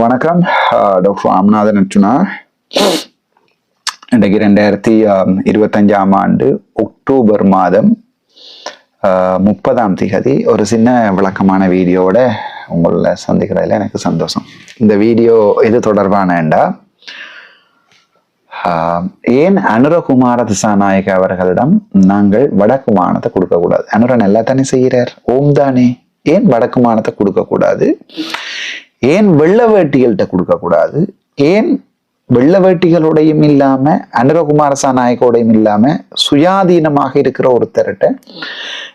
வணக்கம். டாக்டர் ராம்நாதன் அர்ச்சுனா இன்றைக்கு ரெண்டாயிரத்தி இருபத்தஞ்சாம் ஆண்டு அக்டோபர் மாதம் ஆஹ், முப்பதாம் திகதி. ஒரு சின்ன விளக்கமான வீடியோவோட உங்களை சந்திக்கிறதுல எனக்கு சந்தோஷம். இந்த வீடியோ இது தொடர்பானண்டா ஆஹ், ஏன் அனுரகுமார திசாநாயக அவர்களிடம் நாங்கள் வடக்கு மானத்தை கொடுக்கக்கூடாது? அனுரன் நல்லா தானே செய்கிறார். ஓம் தானே. ஏன் வடக்கு மானத்தை கொடுக்கக்கூடாது? ஏன் வெள்ள வேட்டிகள்கிட்ட கொடுக்கக்கூடாது ஏன் வெள்ள வேட்டிகளோடையும் இல்லாம அனுரகுமாரசா நாயக்கோடையும் இல்லாம சுயாதீனமாக இருக்கிற ஒருத்தர்கிட்ட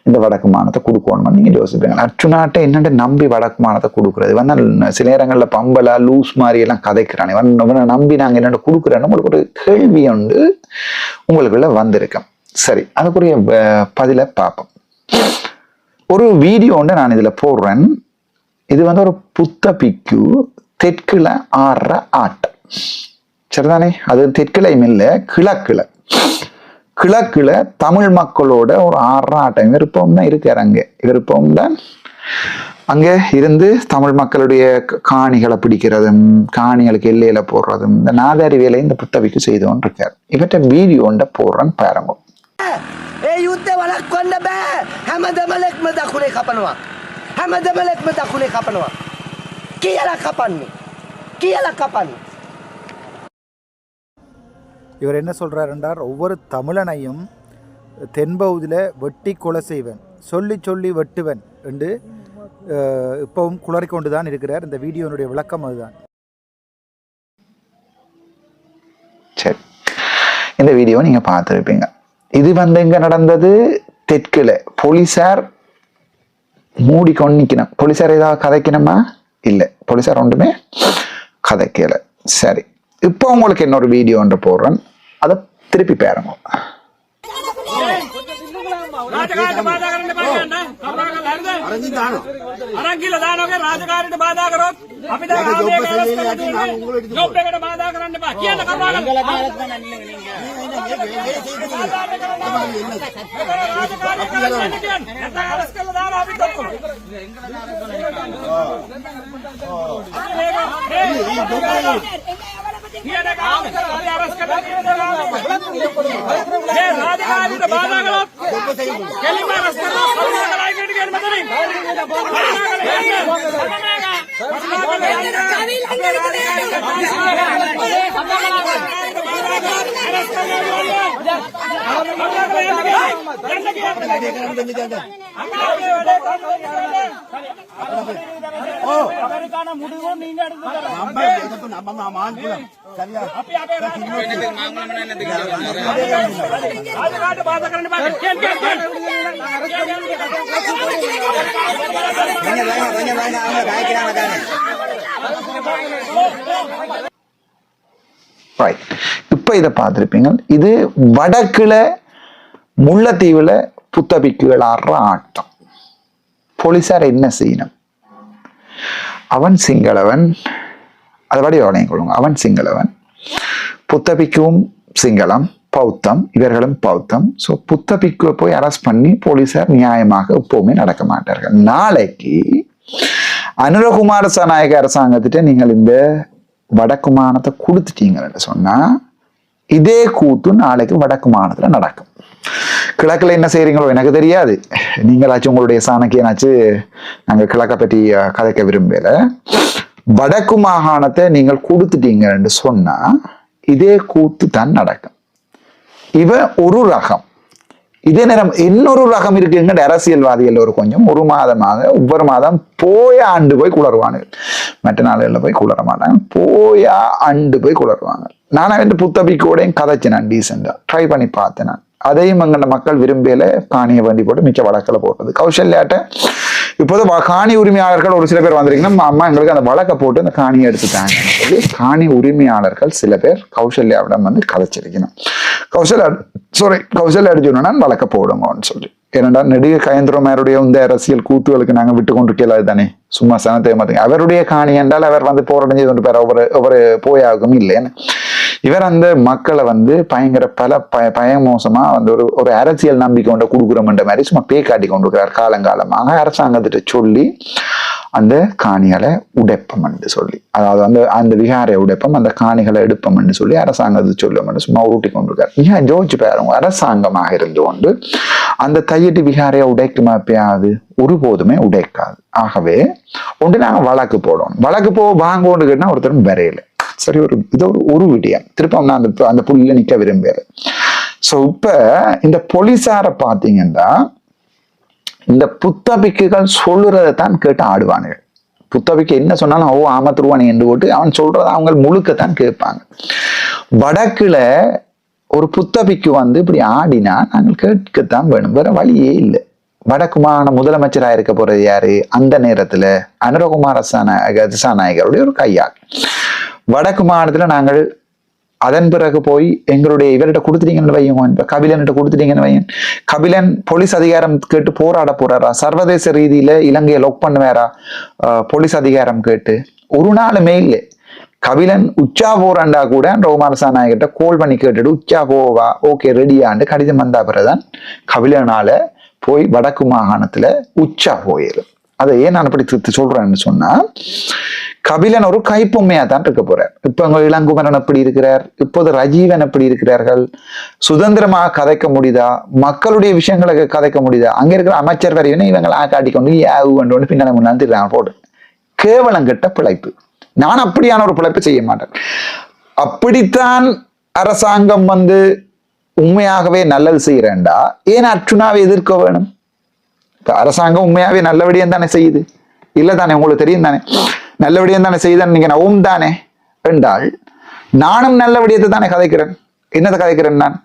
இந்த வடக்கு மானத்தை கொடுக்கணும்னு நீங்க யோசிப்பீங்க. அர்ச்சுனாட்ட என்னென்ன நம்பி வடக்கு மானத்தை கொடுக்குறது? வந்து சில நேரங்களில் பம்பலா லூஸ் மாதிரி எல்லாம் கதைக்கிறானே. இவன் இவனை நம்பி நாங்க என்னென்ன கொடுக்குறேன்னு உங்களுக்கு ஒரு கேள்வி உண்டு உங்களுக்குள்ள வந்திருக்கேன் சரி அதுக்குரிய அஹ், பதிலை பார்ப்போம். ஒரு வீடியோ ஒன்று நான் இதுல போடுறேன். இது வந்து ஒரு புத்த பிக்கு தெற்குல ஆடுற ஆட்டம் சரிதானே? அது தெற்குலையும் இல்லை கிழக்குல. கிழக்குல தமிழ் மக்களோட ஒரு ஆடுற ஆட்டம் விருப்பம் தான் இருக்காரு அங்கே. விருப்பம் தான் அங்கே இருந்து தமிழ் மக்களுடைய காணிகளை பிடிக்கிறதும் காணிகளுக்கு எல்லையில போடுறதும் இந்த நாதாரி வேலை இந்த புத்தவிக்கு செய்து இருக்கார் இவற்றை வீடியோ ஒன்றை போடுறேன்னு பாருங்க හැම දෙමලෙක්ම දකුණේ කපනවා කියලා කපන්නේ කියලා කපන්නේ இவர் என்ன சொல்றார் என்றார் ஒவ்வொரு தமிழனையும் தென்பகுதியில் வெட்டி கொலை செய்வன் சொல்லி சொல்லி வெட்டுவன் என்று அஹ், இப்பவும் குளறி கொண்டு தான் இருக்கிறார் இந்த வீடியோனுடைய விளக்கம் அதுதான் சரி இந்த வீடியோ நீங்க பார்த்துருப்பீங்க இது வந்து எங்க நடந்தது தெற்குல போலீசார் மூடிக்கொண்டு நிக்கணும் போலீசார் ஏதாவது கதைக்கணுமா? இல்லை. போலீஸார் ஒன்றுமே கதைக்கல. சரி. இப்போ உங்களுக்கு இன்னொரு வீடியோ ஒன்று போடுறேன். அதை திருப்பி பாருங்க. රාජකාරිට බාධා කරන්න එපා කියන්න. කරුණාකරලා හරිද? අරන් ගිහලා දානෝගේ රාජකාරියට බාධා ರಾಧಿಕಾವಿದ ಬಾಧಾಗಳ ಕೆಲಿಮ ರಸ್ತೆಗಳ ನಾಯಕರಿಗೆ ಅನುಮತಿ ಕವಿಲ್ அதற்கான முடிவும் நீங்க Right. இப்போ இதை பார்த்துருப்பீங்க. இது வடக்குல முல்லைத்தீவில் புத்தபிக்குகள் ஆட்டம். போலீஸார் என்ன செய்யணும்? அவன் சிங்களவன். அதுபடி கவனியம் கொள்ளுங்க அவன் சிங்களவன். புத்தபிக்கும் சிங்களம் பௌத்தம் இவர்களும் பௌத்தம். ஸோ புத்தபிக்குவை போய் அரெஸ்ட் பண்ணி போலீஸார் நியாயமாக எப்போவுமே நடக்க மாட்டார்கள். நாளைக்கு அனுரகுமார சனாயக அரசாங்கத்திட்ட நீங்கள் இந்த வடக்குமானத்தை கொடுத்துட்டீங்கன்னு சொன்னால் இதே கூத்து நாளைக்கு வடக்கு மாநிலத்துல நடக்கும். கிழக்குல என்ன செய்றீங்களோ எனக்கு தெரியாது. நீங்களாச்சும் உங்களுடைய சாணக்கியனாச்சு நாங்க கிழக்கை பற்றி கதைக்க விரும்பல. வடக்கு மாகாணத்தை நீங்கள் கொடுத்துட்டீங்கன்னு சொன்னா இதே கூத்து தான் நடக்கும். இவ ஒரு ரகம். இதே நேரம் இன்னொரு ரகம் இருக்குங்க அரசியல்வாதிகள் ஒரு கொஞ்சம் ஒரு மாதமாக ஒவ்வொரு மாதம் போய ஆண்டு போய் குளருவானுங்க மற்ற நாடுகளில் போய் குளர மாட்டாங்க. போயா ஆண்டு போய் குளருவாங்க நானும் வந்து புத்தபிக்கோடையும் கதைச்சினேன் நான் டீசெண்டாக ட்ரை பண்ணி பார்த்தேன் நான். அதையும் அங்கே மக்கள் விரும்பியில காணியை வண்டி போட்டு மிச்ச வழக்கில் போட்டது. கௌசல்யாட்ட இப்போது காணி உரிமையாளர்கள் ஒரு சில பேர் வந்திருக்கீங்கன்னா அம்மா எங்களுக்கு அந்த வழக்கை போட்டு அந்த காணியை எடுத்துட்டாங்கன்னு சொல்லி காணி உரிமையாளர்கள் சில பேர் கௌசல்யாவிடம் வந்து கதைச்சிருக்கணும். கௌசல்யா சாரி கௌசல்யா அர்ஜுனனா வழக்க போடுங்கன்னு சொல்லி ஏனண்டா நெடுக கயந்திரமாருடைய இந்த அரசியல் கூத்துகளுக்கு நாங்க விட்டு கொண்டிருக்கல தானே சும்மா சனத்தை மாத்தீங்க அவருடைய காணி என்றால் அவர் வந்து போராடஞ்சது கொண்டு பேர் ஒவ்வொரு ஒவ்வொரு போயாகும் இல்லைன்னு இவர் அந்த மக்களை வந்து பயங்கர பல பய பயமோசமா வந்து ஒரு ஒரு அரசியல் நம்பிக்கை கொண்டு கொடுக்குறோம்ன்ற மாதிரி சும்மா பே காட்டி கொண்டிருக்கிறார் காலங்காலமாக அரசாங்கத்திட்ட சொல்லி அந்த காணிகளை உடைப்பம் என்று சொல்லி. அதாவது அந்த அந்த விகாரை உடைப்பம் அந்த காணிகளை எடுப்பம் என்று சொல்லி அரசாங்கத்தை சொல்லும் என்று சும்மா ஊட்டி கொண்டிருக்காரு. மிக ஜோதிச்சு பாருங்க அரசாங்கமாக இருந்து கொண்டு அந்த தையட்டு விகாரையை உடைக்குமா எப்பயாவது ஒருபோதுமே உடைக்காது. ஆகவே ஒன்று நாங்கள் வழக்கு போடணும். வழக்கு போ வாங்கோன்னு கேட்டால் ஒருத்தரும் வரையில. சரி ஒரு இது ஒரு ஒரு விடியம் திருப்ப நான் அந்த அந்த புள்ளியில் நிற்க விரும்புகிறேன் ஸோ இப்போ இந்த போலீஸாரை பார்த்தீங்கன்னா இந்த புத்தபிக்குகள் சொல்லுறதை தான் கேட்டு ஆடுவானுங்க புத்தபிக்கு என்ன சொன்னாலும் ஓ ஆமத்துருவானி என்று போட்டு அவன் சொல்றதை அவங்க முழுக்கத்தான் கேட்பாங்க. வடக்குல ஒரு புத்தபிக்கு வந்து இப்படி ஆடினா நாங்கள் கேட்கத்தான் வேணும். வேற வழியே இல்லை. வடக்கு முதலமைச்சராக இருக்க போறது யாரு? அந்த நேரத்துல அனுரகுமார சனா திசாநாயகருடைய ஒரு கையாள் வடக்கு மாநிலத்தில் நாங்கள் அதன் பிறகு போய் எங்களுடைய இவர்கிட்ட கொடுத்துட்டீங்கன்னு வையுங்க இப்போ கபிலன்கிட்ட கொடுத்துட்டீங்கன்னு வையன் கபிலன் போலீஸ் அதிகாரம் கேட்டு போராட போறாரா? சர்வதேச ரீதியில இலங்கையை லொக் பண்ணுவாரா? ஆஹ் போலீஸ் அதிகாரம் கேட்டு. ஒரு நாளுமே இல்லை. கபிலன் உச்சா போறாண்டா கூட ரோமாரசா நாயகிட்ட கோல் பண்ணி கேட்டுட்டு உச்சா போவா ஓகே ரெடியாண்டு கடிதம் வந்தா பிறகுதான் கபிலனால போய் வடக்கு மாகாணத்துல உச்சா போயிடும் அதை ஏன் நான் அப்படி சொல்றேன்னு சொன்னா கபிலன் ஒரு கைப்பொம்மையா தான் இருக்க போறார். இப்ப அங்க இளங்குமரன் எப்படி இருக்கிறார்? இப்போது ரஜீவன் எப்படி இருக்கிறார்கள்? சுதந்திரமாக கதைக்க முடியுதா? மக்களுடைய விஷயங்களை கதைக்க முடியுதா? அங்க இருக்கிற அமைச்சர் வரையினை இவங்களை காட்டிக்கொண்டு யாவு கொண்டு பின்னாடி முன்னாடி திருறாங்க போடு. கேவலம் கெட்ட பிழைப்பு. நான் அப்படியான ஒரு பிழைப்பு செய்ய மாட்டேன். அப்படித்தான் அரசாங்கம் வந்து உண்மையாகவே நல்லது செய்யறேன்டா. ஏன் அர்ச்சுனாவை எதிர்க்க வேணும்? இப்ப அரசாங்கம் உண்மையாவே நல்லபடியும் தானே செய்யுது. இல்லை தானே உங்களுக்கு தெரியும் தானே. நல்லபடியும் தானே செய்யுதானே நீங்க நவும் தானே என்றால் நானும் நல்லபடியத்தை தானே கதைக்கிறேன்? என்னதை கதைக்கிறேன் நான்?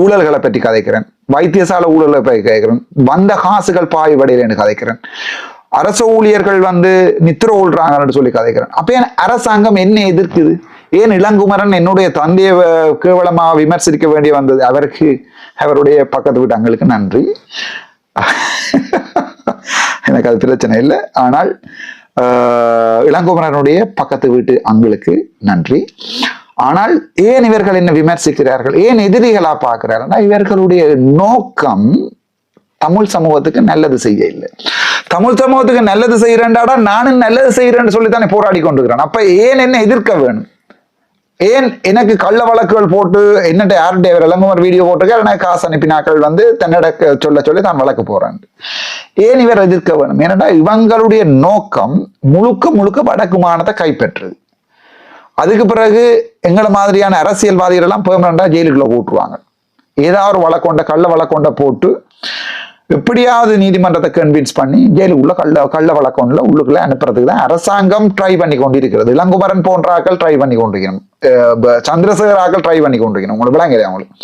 ஊழல்களை பற்றி கதைக்கிறேன். வைத்தியசாலை ஊழலை பற்றி கதைக்கிறேன். வந்த காசுகள் பாய்வடையில் என்று கதைக்கிறேன். அரசு ஊழியர்கள் வந்து நித்திர ஊழ்றாங்கன்னு சொல்லி கதைக்கிறேன். அப்ப ஏன் அரசாங்கம் என்ன எதிர்க்குது? ஏன் இளங்குமரன் என்னுடைய தந்தையை கேவலமாக கேவலமா விமர்சிக்க வேண்டி வந்தது? அவருக்கு அவருடைய பக்கத்து வீட்டாங்களுக்கு நன்றி. எனக்கு அது பிரச்சனை இல்லை. ஆனால் இளங்குமரனுடைய பக்கத்து வீட்டு அங்களுக்கு நன்றி. ஆனால் ஏன் இவர்கள் என்ன விமர்சிக்கிறார்கள்? ஏன் எதிரிகளா பார்க்கிறார்கள்? இவர்களுடைய நோக்கம் தமிழ் சமூகத்துக்கு நல்லது செய்ய இல்லை. தமிழ் சமூகத்துக்கு நல்லது செய்யறேன்டாடா நானும் நல்லது செய்யறேன்னு சொல்லி தானே போராடி கொண்டிருக்கிறேன். அப்ப ஏன் என்ன எதிர்க்க வேணும்? ஏன் எனக்கு கள்ள வழக்குகள் போட்டு என்னட்ட யாருடைய இளங்குமர் வீடியோ போட்டிருக்காரு? எனக்கு காசு அனுப்பினாக்கள் வந்து தன்னிட சொல்ல சொல்லி தான் வழக்கு போறேன் ஏன் இவர் எதிர்க்க வேணும்? ஏனென்றா இவங்களுடைய நோக்கம் முழுக்க முழுக்க வடக்கு மாநிலத்தை கைப்பற்றுது. அதுக்கு பிறகு எங்களை மாதிரியான அரசியல்வாதிகள் எல்லாம் பெர்மனண்டா ஜெயிலுக்குள்ள போட்டுருவாங்க ஏதாவது ஒரு வழக்கொண்ட கள்ள வழக்கொண்ட போட்டு எப்படியாவது நீதிமன்றத்தை கன்வின்ஸ் பண்ணி ஜெயிலுக்குள்ள கள்ள கள்ள வழக்கம்ல உள்ளுக்குள்ள அனுப்புறதுக்கு தான் அரசாங்கம் ட்ரை பண்ணி கொண்டிருக்கிறது. இளங்குமரன் போன்ற ஆக்கள் ட்ரை பண்ணி கொண்டிருக்கணும். சந்திரசேகர் ஆக்கள் ட்ரை பண்ணி கொண்டிருக்கணும். உங்களுக்கு விளங்குது அவங்களுக்கு?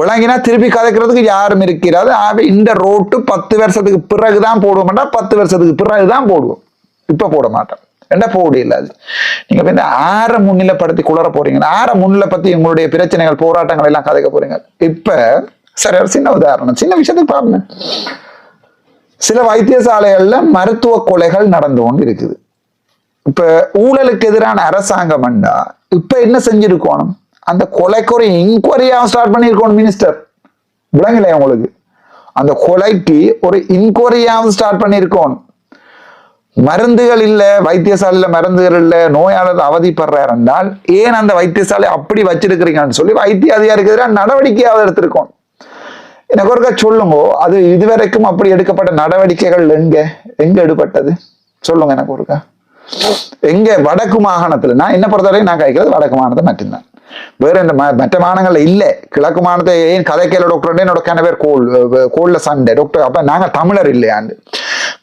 விளங்கினா திருப்பி கதைக்கிறதுக்கு யாரும் இருக்கிறாது ஆகவே இந்த ரோட்டு பத்து வருஷத்துக்கு பிறகுதான் போடுவோம்னா பத்து வருஷத்துக்கு பிறகுதான் போடுவோம். இப்போ போட மாட்டோம். என்ன போட இல்லாது நீங்க இப்ப இந்த ஆற முன்னிலைப்படுத்தி குளற போறீங்க. ஆற முன்னிலைப்படுத்தி உங்களுடைய பிரச்சனைகள் போராட்டங்கள் எல்லாம் கதைக்க போறீங்க. இப்ப சரி ஒரு சின்ன உதாரணம். சின்ன விஷயத்துக்கு பாருங்க. சில வைத்தியசாலைகள்ல மருத்துவ கொலைகள் நடந்து கொண்டு இருக்குது இப்ப ஊழலுக்கு எதிரான அரசாங்கம்டா இப்ப என்ன செஞ்சிருக்கணும்? அந்த கொலைக்கு ஒரு ஸ்டார்ட் பண்ணியிருக்கணும் மினிஸ்டர் விளங்கலையா உங்களுக்கு? அந்த கொலைக்கு ஒரு இன்கொயரியாவும் ஸ்டார்ட் பண்ணியிருக்கணும் மருந்துகள் இல்லை வைத்தியசாலையில் மருந்துகள் இல்லை நோயாளர் அவதிப்படுறார் என்றால் ஏன் அந்த வைத்தியசாலை அப்படி வச்சிருக்கிறீங்கன்னு சொல்லி வைத்திய அதிகாரிக்கு எதிராக நடவடிக்கையாவது எடுத்திருக்கோம் எனக்கு ஒருக்கா சொல்லுங்க. அது இதுவரைக்கும் அப்படி எடுக்கப்பட்ட நடவடிக்கைகள் எங்க? எங்க எடுபட்டது? சொல்லுங்க எனக்கு ஒருக்கா எங்க? வடக்கு மாகாணத்துல. நான் என்ன பொறுத்தவரை நான் கைக்கிறது வடக்கு மாகாணத்தை மட்டும்தான். வேற இந்த மற்ற மாநிலங்கள்ல இல்ல. கிழக்கு மாநிலத்தை ஏன் கதைக்கல டாக்டர் என்னோட பேர் கோல் கோல்ல சண்டை. டாக்டர் அப்ப நாங்க தமிழர் இல்லையாண்டு.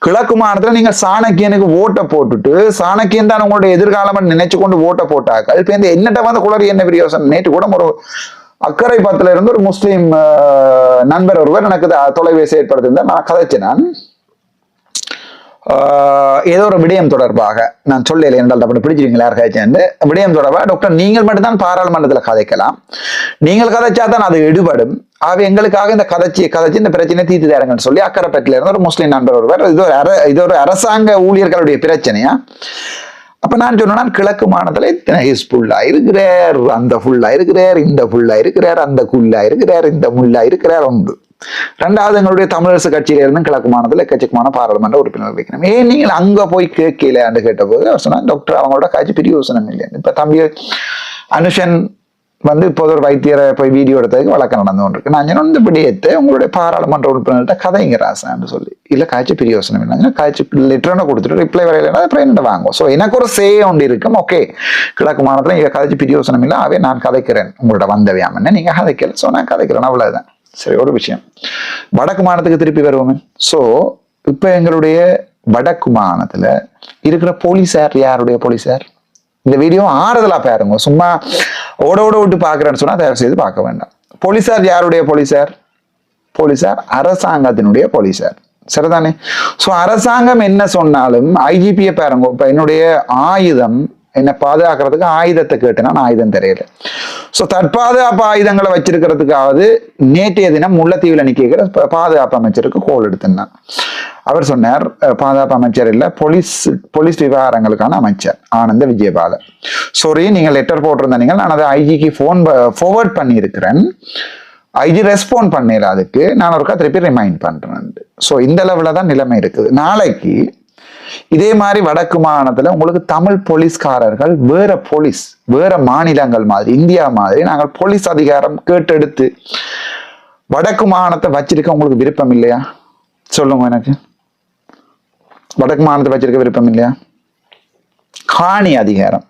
கிழக்கு மாநிலத்துல நீங்க சாணக்கியனுக்கு ஓட்டை போட்டுட்டு சாணக்கியன் தான் உங்களுடைய எதிர்காலம் நினைச்சு கொண்டு ஓட்டை போட்டாக்கள் இப்ப இந்த என்னட்ட வந்து குளறி என்ன பிரியோசனம்? நேற்று கூட ஒரு அக்கரை பத்துல இருந்து ஒரு முஸ்லீம் நண்பர் ஒருவர் எனக்கு தொலைபேசி ஏற்படுத்தியிருந்தார். நான் கதைச்சேன் நான் ஆஹ் ஏதோ ஒரு விடயம் தொடர்பாக. நான் சொல்லல என்றால் அப்படி பிடிச்சிருக்கீங்களா யாருக்காச்சும் விடயம் தொடர்பாக டாக்டர் நீங்கள் மட்டும்தான் பாராளுமன்றத்தில் கதைக்கலாம். நீங்கள் கதைச்சா தான் அது எடுபடும். ஆக எங்களுக்காக இந்த கதைச்சி கதைச்சி இந்த பிரச்சனை தீர்த்து தாருங்கன்னு சொல்லி அக்கரைப்பட்டில இருந்து ஒரு முஸ்லீம் நண்பர் ஒருவர் இது ஒரு அர இது ஒரு அரசாங்க ஊழியர்களுடைய பிரச்சனையா? அப்ப நான் சொன்னா கிழக்கு மாநிலத்தில் இத்தனை ஹிஸ்புல்லா இருக்கிறார் அந்த ஃபுல்லா இருக்கிறார் இந்த ஃபுல்லா இருக்கிறார் அந்த குல்லா இருக்கிறார் இந்த முல்லா இருக்கிறார் உண்டு. ரெண்டாவது எங்களுடைய தமிழரசு கட்சியில இருந்து கிழக்கு மாநிலத்தில் எக்கச்சக்கமான பாராளுமன்ற உறுப்பினர் வைக்கணும். ஏன் நீங்கள் அங்க போய் கேட்கலன்னு கேட்டபோது போது டாக்டர் அவங்களோட காட்சி பிரியோசனம் இல்லை இப்ப தம்பி அனுஷன் வந்து இப்போது ஒரு வைத்தியரை போய் வீடியோ எடுத்ததுக்கு வழக்கம் நடந்து கொண்டிருக்கு. நான் வந்து இந்த விடயத்தை உங்களுடைய பாராளுமன்ற உறுப்பினர்கிட்ட கதைங்க ராசான்னு சொல்லி. இல்லை காய்ச்சி பிரியோசனம் இல்லை. காய்ச்சி லெட்டர்னு கொடுத்துட்டு ரிப்ளை வரையிலன்னா அப்புறம் என்ன வாங்குவோம். ஸோ எனக்கு ஒரு சே ஒன்று இருக்கும். ஓகே கிழக்கு மாநிலத்தில் இங்கே கதைச்சு பிரியோசனம் இல்லை. அவே நான் கதைக்கிறேன். உங்களோட வந்தவையாமன்னு நீங்க கதைக்கல. ஸோ நான் கதைக்கிறேன். அவ்வளவுதான். சரி ஒரு விஷயம். வடக்கு மாநிலத்துக்கு திருப்பி வருவோமே. ஸோ இப்போ எங்களுடைய வடக்கு மாநிலத்தில் இருக்கிற போலீஸார் யாருடைய போலீஸார்? இந்த வீடியோ ஆறுதலா பாருங்க. சும்மா ஓட ஓட விட்டு பார்க்குறேன்னு சொன்னால் தயவு செய்து பார்க்க வேண்டாம். போலீஸார் யாருடைய போலீஸார் போலீஸார் அரசாங்கத்தினுடைய போலீஸார் சரிதானே? ஸோ அரசாங்கம் என்ன சொன்னாலும் ஐஜிபியை பாருங்க இப்போ என்னுடைய ஆயுதம் என்னை பாதுகாக்கிறதுக்கு ஆயுதத்தை கேட்டுனா நான் ஆயுதம் தெரியல. ஸோ தற்பாதுகாப்பு ஆயுதங்களை வச்சிருக்கிறதுக்காவது நேற்றைய தினம் முல்லைத்தீவுல நிற்கிற பாதுகாப்பு அமைச்சருக்கு கோல் எடுத்திருந்தான் அவர் சொன்னார் பாதுகாப்பு அமைச்சர் இல்லை போலீஸ் போலீஸ் விவகாரங்களுக்கான அமைச்சர் ஆனந்த விஜயபால சாரி நீங்கள் லெட்டர் போட்டிருந்தீங்க நான் அதை ஐஜிக்கு ஃபோன் ஃபார்வர்ட் பண்ணியிருக்கிறேன். ஐஜி ரெஸ்பாண்ட் பண்ணல அதுக்கு. நான் ஒருக்கா திருப்பி ரிமைண்ட் பண்ணுறேன் ஸோ இந்த லெவலில் தான் நிலைமை இருக்குது. நாளைக்கு இதே மாதிரி வடக்கு மாநிலத்துல உங்களுக்கு தமிழ் போலீஸ்காரர்கள் வேற போலீஸ் வேற மாநிலங்கள் மாதிரி இந்தியா மாதிரி நாங்கள் போலீஸ் அதிகாரம் கேட்டெடுத்து வடக்கு மாகாணத்தை வச்சிருக்க உங்களுக்கு விருப்பம் இல்லையா? சொல்லுங்க எனக்கு. வடக்கு மாகாணத்தை வச்சிருக்க விருப்பம் இல்லையா? காணி அதிகாரம்.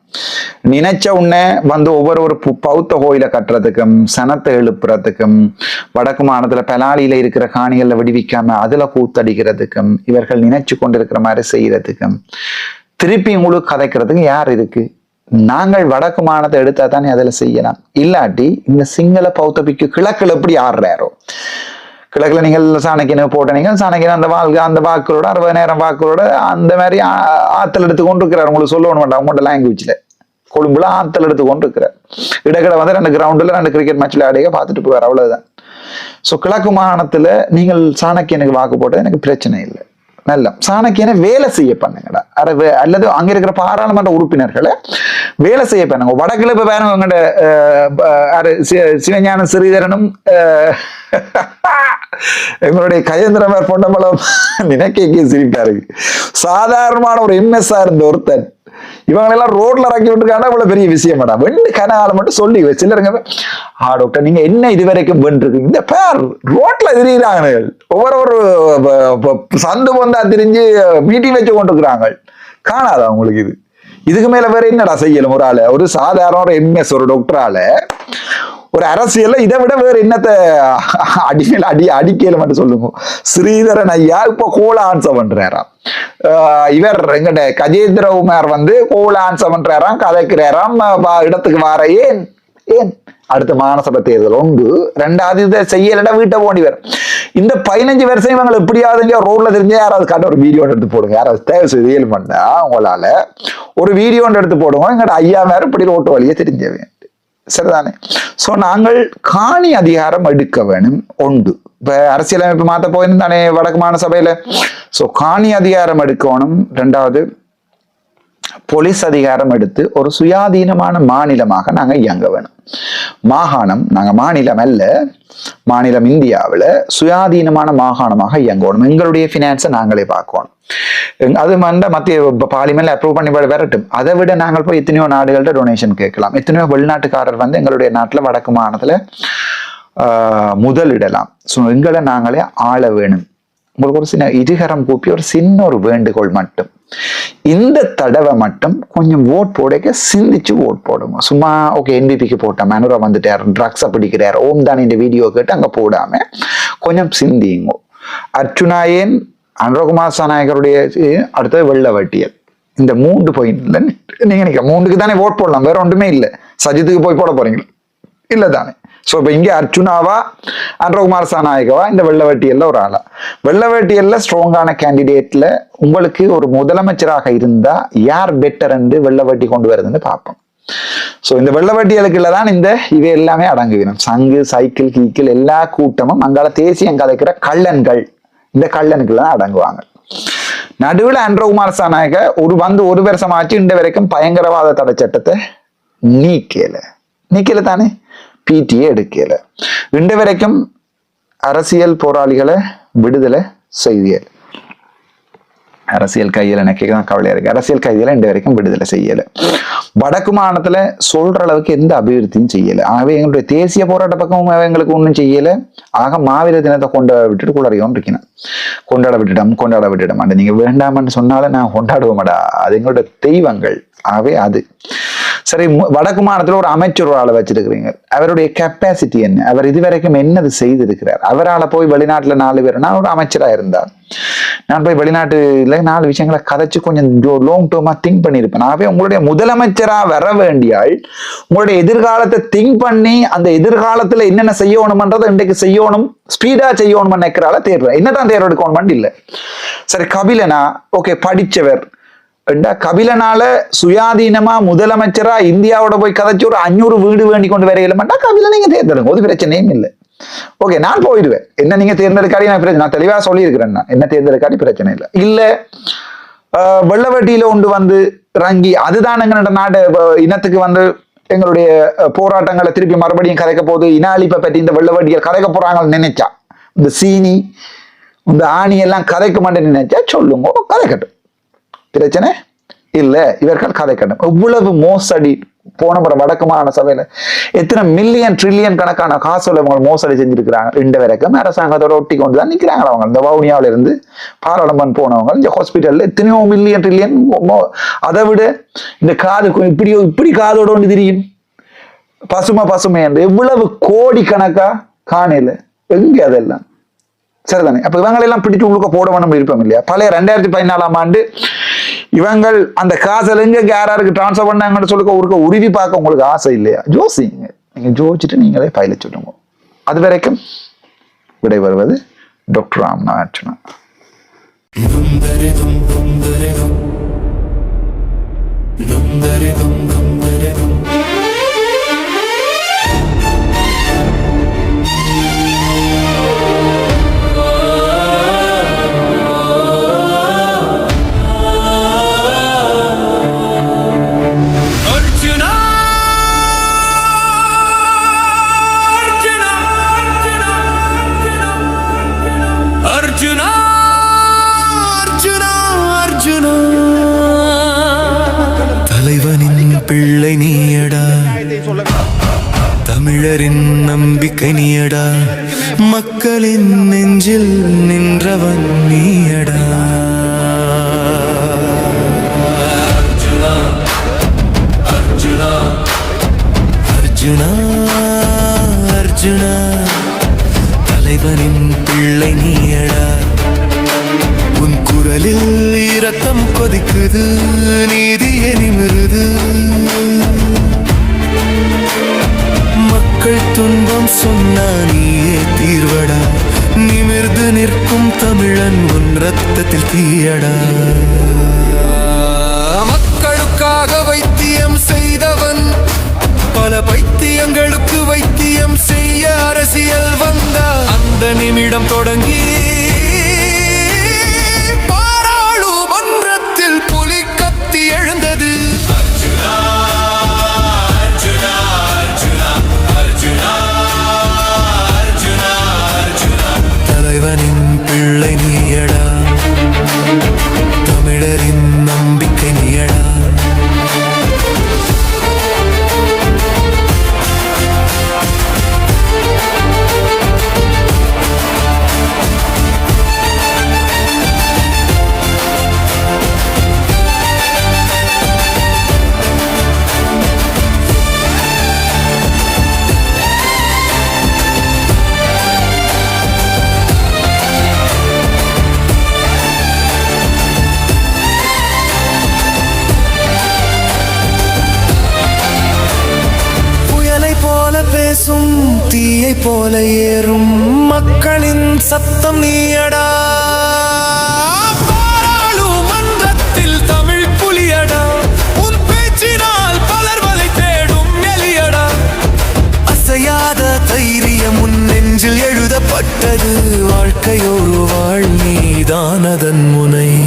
நினைச்ச உடனே வந்து ஒவ்வொரு ஒரு பு- பௌத்த கோயில கட்டுறதுக்கும் சனத்தை எழுப்புறதுக்கும் வடக்கு மாநிலத்துல பெலாலியில இருக்கிற காணிகள்ல விடுவிக்காம அதுல கூத்தடிக்கிறதுக்கும் இவர்கள் நினைச்சு கொண்டிருக்கிற மாதிரி செய்யறதுக்கும் திருப்பி உங்களுக்கு கதைக்கிறதுக்கு யார் இருக்கு? நாங்கள் வடக்கு மாநிலத்தை எடுத்தா தானே அதுல செய்யலாம். இல்லாட்டி இந்த சிங்கள பௌத்தபிக்கு கிழக்குல எப்படி ஆடுறாரோ கிழக்குல நீங்கள் சாணக்கியனை போட்டனீங்க சாணக்கியன் அந்த வாழ்க்கை அந்த வாக்குகளோட நேரம் வாக்குகளோட அந்த மாதிரி ஆ- ஆத்தல் எடுத்து கொண்டு இருக்கிறார் உங்களுக்கு சொல்லணும் வேண்டாம் உங்களோட லாங்குவேஜ்ல கொழும்புல ஆத்தல் எடுத்து கொண்டு இருக்கிறார் இடக்கடை வந்து ரெண்டு கிரவுண்டில் ரெண்டு கிரிக்கெட் மேட்ச்ல ஆடிய பார்த்துட்டு போவார் அவ்வளவுதான். ஸோ கிழக்கு மாகாணத்தில் நீங்கள் சாணக்கியனுக்கு வாக்கு போட்டது எனக்கு பிரச்சனை இல்லை. நல்ல சாணக்கியனை வேலை செய்ய பண்ணுங்கடா. அரை அல்லது அங்க இருக்கிற பாராளுமன்ற உறுப்பினர்களை வேலை செய்ய பண்ணுங்க. வடக்குல இப்ப பாருங்க உங்கள்ட சிவஞான ஸ்ரீதரனும் எங்களுடைய கஜேந்திரமர் பொன்னம்பலம் நினைக்க சிரிப்பா இருக்கு சாதாரணமான ஒரு எம்எஸ்ஆர் இருந்த ஒருத்தன் இவங்களெல்லாம் ரோட்ல இறக்கி விட்டுருக்காங்க. இவ்வளவு பெரிய விஷயம் மேடம். வெண்டு கனால மட்டும் சொல்லி சிலருங்க ஆ டாக்டர் நீங்க என்ன இது வரைக்கும் வென்றிருக்கு இந்த பேர் ரோட்ல திரியிறாங்க. ஒவ்வொரு ஒரு சந்து வந்தா திரிஞ்சு மீட்டிங் வச்சு கொண்டிருக்கிறாங்க. காணாதா அவங்களுக்கு இது? இதுக்கு மேல வேற என்னடா செய்யலும் ஒரு ஆளு? ஒரு சாதாரண ஒரு எம்எஸ் ஒரு டாக்டரால ஒரு அரசியல்ல இதை விட வேற என்னத்தை அடிமையில் அடி அடிக்கையில மட்டும் சொல்லுங்க. ஸ்ரீதரன் ஐயா இப்ப கோல ஆன்சர் பண்றாராம். ஆஹ் இவர் எங்கட கஜேந்திர குமார் வந்து கோல ஆன்சர் பண்றாராம் கதைக்கிறாராம் வா- இடத்துக்கு வார. ஏன்? ஏன்? அடுத்த மாநசபை தேர்தல் உண்டு. ரெண்டாவது இதை செய்யலடா வீட்டை போண்டி இந்த பதினஞ்சு வருஷம் இவங்க எப்படியாவது ரோட்ல தெரிஞ்ச யாராவது காட்ட ஒரு வீடியோ எடுத்து போடுங்க. யாராவது தேவை செய்து பண்ணா உங்களால. ஒரு வீடியோ எடுத்து போடுங்க. எங்கட ஐயா மேல இப்படி ரோட்டு வழியே தெரிஞ்சவன். சரிதானே? ஸோ நாங்கள் காணி அதிகாரம் எடுக்க வேணும். உண்டு. இப்போ அரசியலமைப்பு மாற்ற போயிருந்தானே வடக்கு மாநில சபையில்? ஸோ காணி அதிகாரம் எடுக்கணும். ரெண்டாவது போலீஸ் அதிகாரம் எடுத்து ஒரு சுயாதீனமான மாநிலமாக நாங்க இயங்க வேணும். மாகாணம் நாங்க மாநிலம் அல்ல மாநிலம் இந்தியாவுல சுயாதீனமான மாகாணமாக இயங்கணும். எங்களுடைய ஃபினான்ஸை நாங்களே பார்க்கணும். அது வந்து மத்திய பார்லிமெண்ட்ல அப்ரூவ் பண்ணி வர- வரட்டும். அதை விட நாங்கள் போய் எத்தனையோ நாடுகள்ட்ட டொனேஷன் கேட்கலாம். எத்தனையோ வெளிநாட்டுக்காரர் வந்து எங்களுடைய நாட்டுல வடக்கு மாநிலத்துல ஆஹ், முதலிடலாம். ஸோ எங்களை நாங்களே ஆள வேணும். உங்களுக்கு ஒரு சின்ன இருகரம் கூப்பி ஒரு சின்ன ஒரு வேண்டுகோள் மட்டும். இந்த தடவை மட்டும் கொஞ்சம் ஓட் போடைக்க சிந்திச்சு ஓட் போடுங்க. சும்மா ஓகே என்பிபிக்கு போட்டேன் மனுரா வந்துட்டார் ட்ரக்ஸை பிடிக்கிறார் ஓம் தான் இந்த வீடியோ கேட்டு அங்க போடாம கொஞ்சம் சிந்திங்க அர்ஜுனாயன் அனுரகுமார் சநாயகருடைய அடுத்தது வெள்ள வட்டியல் இந்த மூன்று பாயிண்ட்ல நீங்க நினைக்க மூன்றுக்கு தானே ஓட் போடலாம் வேற ஒன்றுமே இல்லை. சஜித்துக்கு போய் போட போறீங்க. இல்ல தானே. ஸோ இப்போ இங்கே அர்ஜுனாவா அன்றகுமார் சாநாயகவா இந்த வெள்ளவட்டியல்ல ஒரு ஆளா? வெள்ளவட்டியல்ல ஸ்ட்ராங்கான கேண்டிடேட்ல உங்களுக்கு ஒரு முதலமைச்சராக இருந்தா யார் பெட்டர் என்று வெள்ளவட்டி கொண்டு வருதுன்னு பார்ப்போம். ஸோ இந்த வெள்ளவட்டியலுக்குள்ள தான் இந்த இவை எல்லாமே அடங்குவிடும் சங்கு சைக்கிள் கீக்கிள் எல்லா கூட்டமும் அங்கால தேசியம் கலைக்கிற கள்ளன்கள் இந்த கள்ளனுக்குள்ள தான் அடங்குவாங்க. நடுவில் அன்றகுமார் சாநாயக ஒரு வந்து ஒரு வருஷமாச்சு இந்த வரைக்கும் பயங்கரவாத தடை சட்டத்தை நீக்கல. நீக்கல தானே? பிடிஏ எடுக்கல. இன்று வரைக்கும் அரசியல் போராளிகளை விடுதலை செய்தியல் அரசியல் கையில் எனக்கு தான் கவலையா இருக்கு. அரசியல் கைதிகளை இன்று வரைக்கும் விடுதலை செய்யல. வடக்கு மாநிலத்துல சொல்ற அளவுக்கு எந்த அபிவிருத்தியும் செய்யல. ஆகவே எங்களுடைய தேசிய போராட்ட பக்கமும் எங்களுக்கு ஒன்றும் செய்யல. ஆக மாவீர தினத்தை கொண்டாட விட்டுட்டு குளறியோம் இருக்கணும். கொண்டாட விட்டுட்டோம் கொண்டாட விட்டுட்டோம். அந்த நீங்க வேண்டாமன்னு சொன்னாலும் நான் கொண்டாடுவோமாடா அது எங்களுடைய தெய்வங்கள். ஆகவே அது. சரி மு- வடக்கு மாநிலத்தில் ஒரு அமைச்சர் ஒரு ஆளை வச்சிருக்கிறீங்க. அவருடைய கெப்பாசிட்டி என்ன? அவர் இதுவரைக்கும் என்னது செய்திருக்கிறார்? அவரால் போய் வெளிநாட்டில் நாலு பேர் நான் ஒரு அமைச்சராக இருந்தார். நான் போய் வெளிநாட்டுல நாலு விஷயங்களை கதைச்சு கொஞ்சம் லாங் டேர்மா திங்க் பண்ணியிருப்பேன். ஆகவே உங்களுடைய முதலமைச்சரா வர வேண்டியால் உங்களுடைய எதிர்காலத்தை திங்க் பண்ணி அந்த எதிர்காலத்துல என்னென்ன செய்யணும்ன்றதை இன்றைக்கு செய்யணும் ஸ்பீடா செய்யணும்னு நினைக்கிறால தேர்வு. என்னதான் தேர்வு எடுக்கணும் இல்லை. சரி கபிலனா ஓகே படிச்சவர் கபிலனால சுயாதீனமா முதலமைச்சரா இந்தியாவோட போய் கதைச்சு ஒரு அஞ்சூறு வீடு வேண்டி கொண்டு வரையில மாட்டா கபில நீங்க தேர்ந்தெடுங்க. ஒரு பிரச்சனையும் இல்லை. ஓகே நான் போயிடுவேன். என்ன நீங்க தேர்ந்தெடுக்காடி நான் பிரச்சனை. நான் தெளிவா சொல்லியிருக்கிறேன் நான் என்ன தேர்ந்தெடுக்காடி பிரச்சனை இல்லை. இல்ல ஆஹ், வெள்ளவெட்டியில ஒன்று வந்து ரங்கி அதுதான் எங்களோட நாடு. இனத்துக்கு வந்து எங்களுடைய போராட்டங்களை திருப்பி மறுபடியும் கதைக்க போகுது. இன அழிப்பை பற்றி இந்த வெள்ளவட்டியை கதைக்க போறாங்கன்னு நினைச்சா இந்த சீனி இந்த ஆணி எல்லாம் கதைக்க மாட்டேன்னு நினைச்சா சொல்லுங்க கதைக்கட்டும் பிரச்சனை இல்ல. இவர்கள் கதை கண்டம். இவ்வளவு மோசடி. போன முறை வடக்குமான சபையில எத்தனை மில்லியன் ட்ரில்லியன் கணக்கான காசோலை அவங்க மோசடி செஞ்சிருக்கிறாங்க. ரெண்டு வரைக்கும் அரசாங்கத்தோட ஒட்டி கொண்டு தான் நிற்கிறாங்க அவங்க? இந்த வவுனியாவில இருந்து பாராளுமன் போனவங்க இந்த ஹாஸ்பிட்டல்ல எத்தனையோ மில்லியன் ட்ரில்லியன் அதை விட இந்த காது இப்படியோ இப்படி இப்படி காதோட ஒன்று தெரியும். பசுமை பசுமை என்று எவ்வளவு கோடி கணக்கா காணல எங்க அதெல்லாம்? சரிதானே? அப்ப இவங்களெல்லாம் பிடிச்சு உள்ளுக்க போட வேணும் விருப்பம் இல்லையா? பழைய ரெண்டாயிரத்தி பதினாலாம் ஆண்டு இவங்கள் அந்த காசுல எங்க யாராருக்கு டிரான்ஸ்ஃபர் பண்ணாங்கன்னு சொல்லுங்க ஒரு உறுதி பார்க்க உங்களுக்கு ஆசை இல்லையா ஜோசிங்க நீங்க ஜோதிச்சுட்டு நீங்களே பயில சொல்லுங்க அது வரைக்கும் விடை வருவது டாக்டர் ராமநாதனா அர்ஜுனா அர்ஜுனா அர்ஜுனா அர்ஜுனா தலைவனின் பிள்ளை நீயடா. உன் குரலில் இரத்தம் கொதிக்குது நீதி நிமிருது மக்கள் துன்பம் சொன்னா நீயே தீர்வடா. நிமிர்ந்து நிற்கும் தமிழன் உன் ரத்தத்தில் தீயடா. பல பைத்தியங்களுக்கு வைத்தியம் செய்ய அரசியல் வந்த அந்த நிமிடம் தொடங்கி தீயை போல ஏறும் மக்களின் சத்தம் நீயடா. எழுதப்பட்டது. வாழ்க்கையோரு வாழ் நீதானதன் முனை.